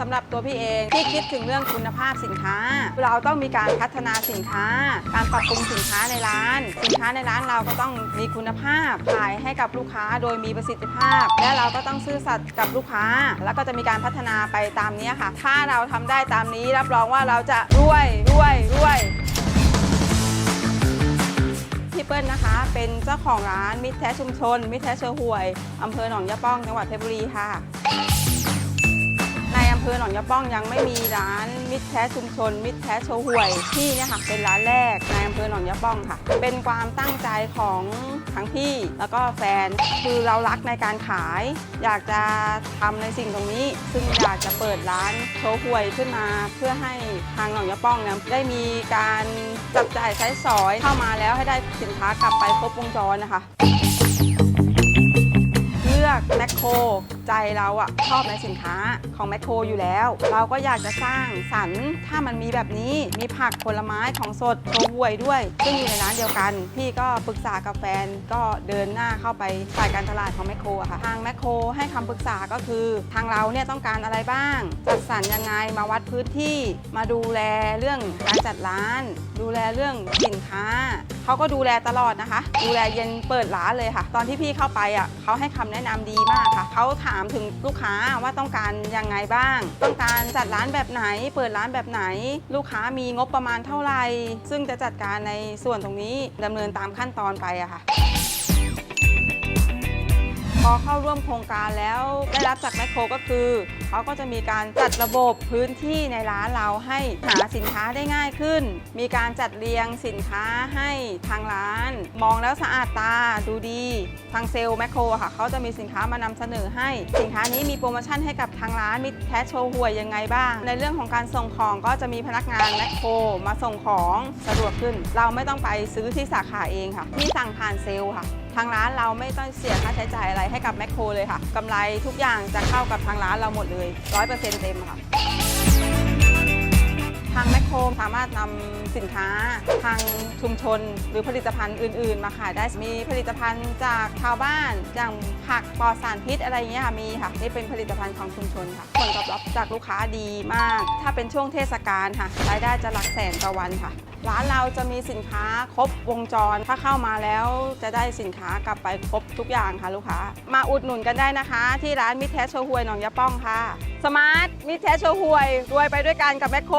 สำหรับตัวพี่เองพี่คิดถึงเรื่องคุณภาพสินค้า เราต้องมีการพัฒนาสินค้า การปรับปรุงสินค้าในร้าน สินค้าในร้านเราก็ต้องมีคุณภาพขายให้กับลูกค้าโดยมีประสิทธิภาพ และเราก็ต้องซื่อสัตย์กับลูกค้า แล้วก็จะมีการพัฒนาไปตามนี้ค่ะ ถ้าเราทำได้ตามนี้รับรองว่าเราจะรวยรวยรวยพี่เปิ้ลนะคะ เป็นเจ้าของร้านมิตรแท้ชุมชน มิตรแท้เชอห่วยอำเภอหนองยะป้องจังหวัดเพชรบุรีค่ะ ภอหนองยะป้องยังไม่มีร้านมิตรแท้ชุมชน มิตรแท้โชห่วยที่เนี่ยค่ะเป็นร้านแรกในอำเภอหนองยะป้องค่ะ เป็นความตั้งใจของทั้งพี่แล้วก็แฟนคือเรารักในการขาย อยากจะทำในสิ่งตรงนี้ ซึ่งอยากจะเปิดร้านโชห่วยขึ้นมา เพื่อให้ทางหนองยะป้องเนี่ยได้มีการจับจ่ายใช้สอยเข้ามาแล้วให้ได้สินค้ากลับไปครบวงจรนะคะ เลือกแมคโคร ใจเราอะชอบในสินค้าของแมคโครอยู่แล้ว เราก็อยากจะสร้างสรรค์ถ้ามันมีแบบนี้มีผักผลไม้ของสดโชห่วยด้วย ซึ่งอยู่ในร้านเดียวกัน พี่ก็ปรึกษากับแฟนก็เดินหน้าเข้าไปฝ่ายการตลาดของแมคโครค่ะทางแมคโครให้คำปรึกษาก็คือทางเราเนี่ยต้องการอะไรบ้าง จัดสรรยังไงมาวัดพื้นที่ มาดูแลเรื่องการจัดร้าน ดูแลเรื่องสินค้าเขาก็ดูแลตลอดนะคะ ดูแลเย็นเปิดร้านเลยค่ะ ตอนที่พี่เข้าไปอะเขาให้คำแนะนำดีมากค่ะเขาถามถึงลูกค้าว่าต้องการยังไงบ้าง ต้องการจัดร้านแบบไหน เปิดร้านแบบไหน ลูกค้ามีงบประมาณเท่าไหร่ ซึ่งจะจัดการในส่วนตรงนี้ดำเนินตามขั้นตอนไปอะค่ะ อเข้าร่วมโครงการแล้วได้รับจากแมคโครก็คือเขาก็จะมีการจัดระบบพื้นที่ในร้านเราให้หาสินค้าได้ง่ายขึ้น มีการจัดเรียงสินค้าให้ทางร้าน มองแล้วสะอาดตาดูดี ทางเซลล์แมคโครค่ะเขาจะมีสินค้ามานำเสนอให้ สินค้านี้มีโปรโมชั่นให้กับทางร้านมีแท้โชว์หวยยังไงบ้าง ในเรื่องของการส่งของก็จะมีพนักงานแมคโครมาส่งของสะดวกขึ้น เราไม่ต้องไปซื้อที่สาขาเองค่ะ ที่สั่งผ่านเซลล์ค่ะ ทางร้านเราไม่ต้องเสียค่าใช้จ่ายอะไรให้กับแมคโครเลยค่ะกำไรทุกอย่างจะเข้ากับทางร้านเราหมดเลย100%เต็มค่ะ ทางแมคโครสามารถนำสินค้าทางชุมชนหรือผลิตภัณฑ์อื่น ๆ มาขายได้มีผลิตภัณฑ์จากชาวบ้านอย่างผักปลอดสารพิษอะไรอย่างเงี้ยค่ะมีค่ะนี่เป็นผลิตภัณฑ์ของชุมชนค่ะผลตอบรับจากลูกค้าดีมาก ถ้าเป็นช่วงเทศกาลค่ะรายได้จะหลักแสนต่อวันค่ะ ร้านเราจะมีสินค้าครบวงจร ถ้าเข้ามาแล้วจะได้สินค้ากลับไปครบทุกอย่างค่ะลูกค้า มาอุดหนุนกันได้นะคะ ที่ร้านมิตรแท้โชห่วยหนองยะป้องค่ะ สมาร์ทมิตรแท้โชห่วย รวยไปด้วยกันกับแมคโคร